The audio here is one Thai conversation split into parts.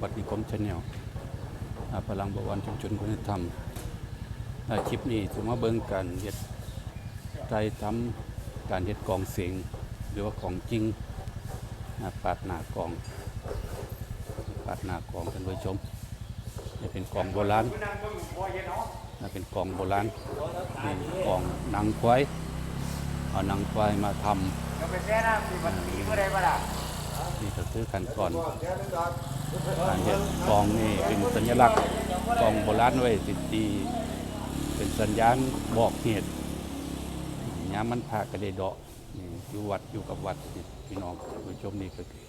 ปฏิคมชาแนลพลังบวรชุมชนคุณธรรมคลิปนี้ถือว่าเบิ้งการเย็ดใจทำการเย็ดกองเสียง หรือว่าของจริงปาดหน้ากองปาดหน้ากองกันผู้ชมจะเป็นกองโบราณจะเป็นกองโบราณนี่กองนังควายเอานังควายมาทำนี่ก็ซื้อกันก่อน การเฮ็ดกองนี่เป็นสัญลักษณ์กองโบราณไว้ติดตี เป็นสัญญาณบอกเหตุยามมันพากระเดดอกนี่อยู่วัดอยู่กับวัดพี่น้องผู้ชมนี่ก็คือ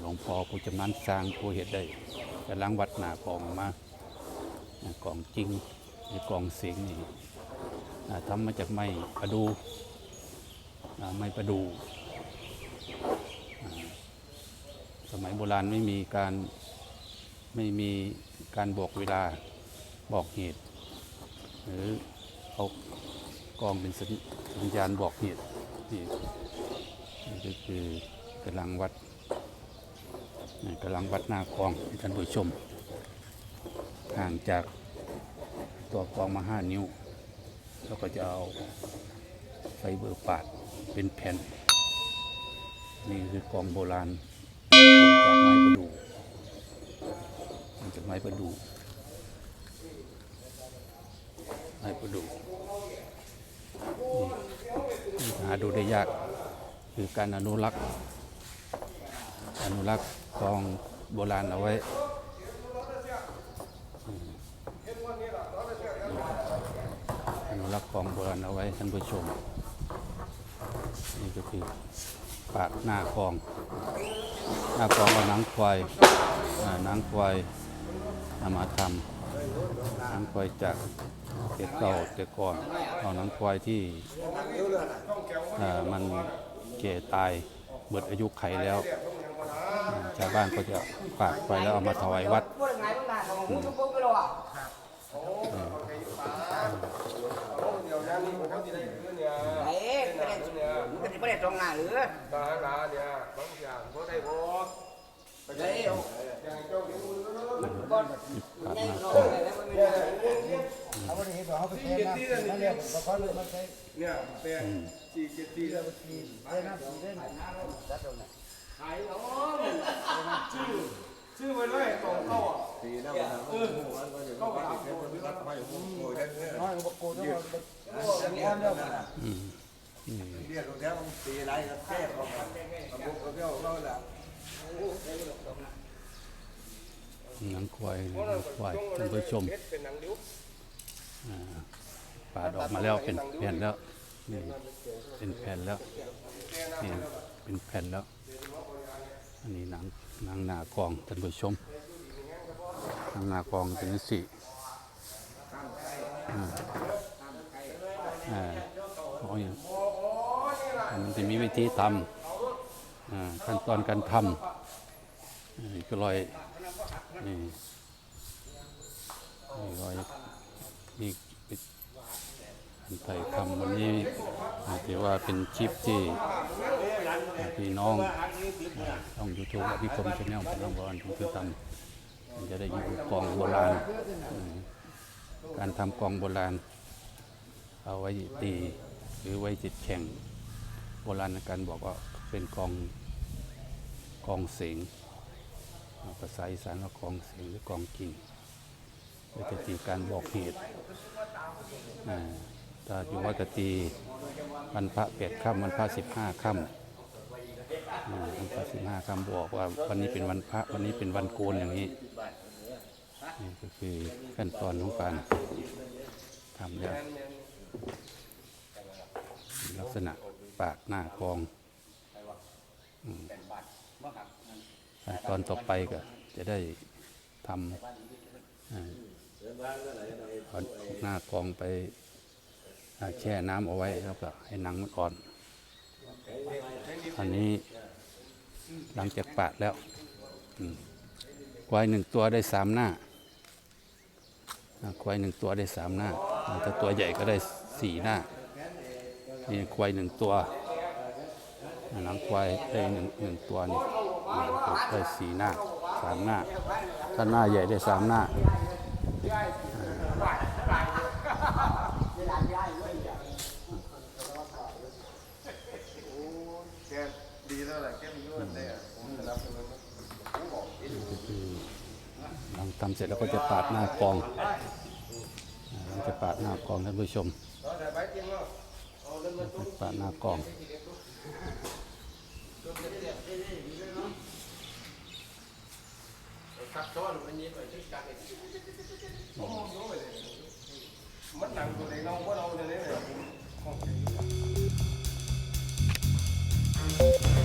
หลวงพ่อผู้จำนันสร้างผู้เฮ็ดได้กำลังวัดหน้ากองมาอ่ากองจริงหรือกองเสียงนี่ทำมาจากไม้ประดูไม้ประดู สมัยโบราณไม่มีการไม่มีการบอกเวลาบอกเหตุ หรือเอากองเป็นสัญสญญาณบอกเหตุนี่นี่ก็คือกำลังวัดกำลังวัดหน้ากองให้ท่านผู้ชม ห่างจากตัวกองมาห้านิ้ว แล้วก็จะเอาไฟเบอร์ปาดเป็นแผ่น นี่คือกองโบราณ จากไม้ประดู่ทำจากไม้ประดู่ไม้ประดู่นี่หาดูได้ยากคือการอนุรักษ์ อนุรักษ์กองโบราณเอาไว้อืมอนุรักษ์กองโบราณเอาไว้ท่านผู้ชม นี่ก็คือ ปากหน้ากอง หน้ากองเอาหนังควายอ่าหนังควายเอามาทำหนังควายจากเด็กเก่าเด็กก่อนเอาหนังควายที่มันเก่ตายเบิดอายุไขแล้วชาวบ้านก็จะฝากไปแล้วเอามาถวายวัด พูดยังไงบ้างล่ะของหูทุกคนไปหรอ ไอ้ไม่ได้ มันก็จะไม่ได้ตรงหน้าหรือตาหนาเนี่ยบางอย่างก็ได้บ่เดี๋ยวอย่างเจ้าเลี้ยงมือแล้วมันก่อนปากยัหงน้าน้อกองงเลยแล้วมันไม่ได้เอาวันนี้บอกเขาไปเทน้ำนั่นเรียกบอกเขาเลยมาใช้เนี่ยแปดสี่เจ็ดสี่แล้วทีเทน้ำสีเล่นขายโอ้ชื่อไว้เลยตรงเข้าอะน้อยอุปกรณ์ต้องเอาไปก้อนเดียวกันอืมนี่ เรียกตรงนี้มันตีไรกับแก้ออกมาเอาบุกเอาเที่ยวเขาละหนังควายหนังควายท่านผู้ชมป่าดอกมาแล้วเป็นแผ่นแล้วนี่เป็นแผ่นแล้วนี่เป็นแผ่นแล้ว อันนี้หนังหนังหนากองท่านผู้ชมหนังหนากองเป็นสีอ่าอ่าโอ้ย มันจะมีวิธีทำขั้นตอนการทำนี่ก็รอยนี่นี่รอยนี่เป็นไทยทำวันนี้อ่าถือว่าเป็นคลิปที่พี่น้องช่องยูทูบพี่คมชาแนลของน้องบอลที่คือทำจะได้ยู่กองโบราณ การทำกองโบราณ เอาไว้ตีหรือไว้จิตแข่ง โบราณการบอกว่าเป็นกองกองเสียงภาษาอีสานว่ากองเสียงหรือกองกิ่งว้จะตีการบอกเหตุถ้าอยู่วัดกตีวันพระเปียดค่ำวันพระสิบห้าค่ำวันพระสิบห้าค่ำบอกว่าวันนี้เป็นวันพระวันนี้เป็นวันโกนอย่างนี้นี่ก็คือขั้นตอนของการทำแล้วลักษณะ ปากหน้ากองอตอนต่อไปก็จะได้ทำเอาหน้ากองไปแช่น้ำเอาไว้แล้วก็ให้หนังมันอ่อน อันนี้หลังจากปาดแล้วควายหนึ่งตัวได้สามหน้าควายหนึ่งตัวได้สามหน้า ถ้าตัวใหญ่ก็ได้สี่หน้า นี่ควายหนึ่งตัวหลังควายได้หนึ่งหนึ่งตัวนี่ได้สี่หน้าสามหน้า ถ้าหน้าใหญ่ได้สามหน้าดีแล้วแหละแกมีเงินได้อะผมจะรับเงินก็คือหลังทำเสร็จแล้วก็จะปาดหน้ากองหลังจะปาดหน้ากองท่านผู้ชม ปจริงแล้วเอาเงินาตุ้ปาดหน้ากองซับซ้อนมันยิ่งมันหนังตัวไหนน้องว่าเราเนี่ยเนี่ย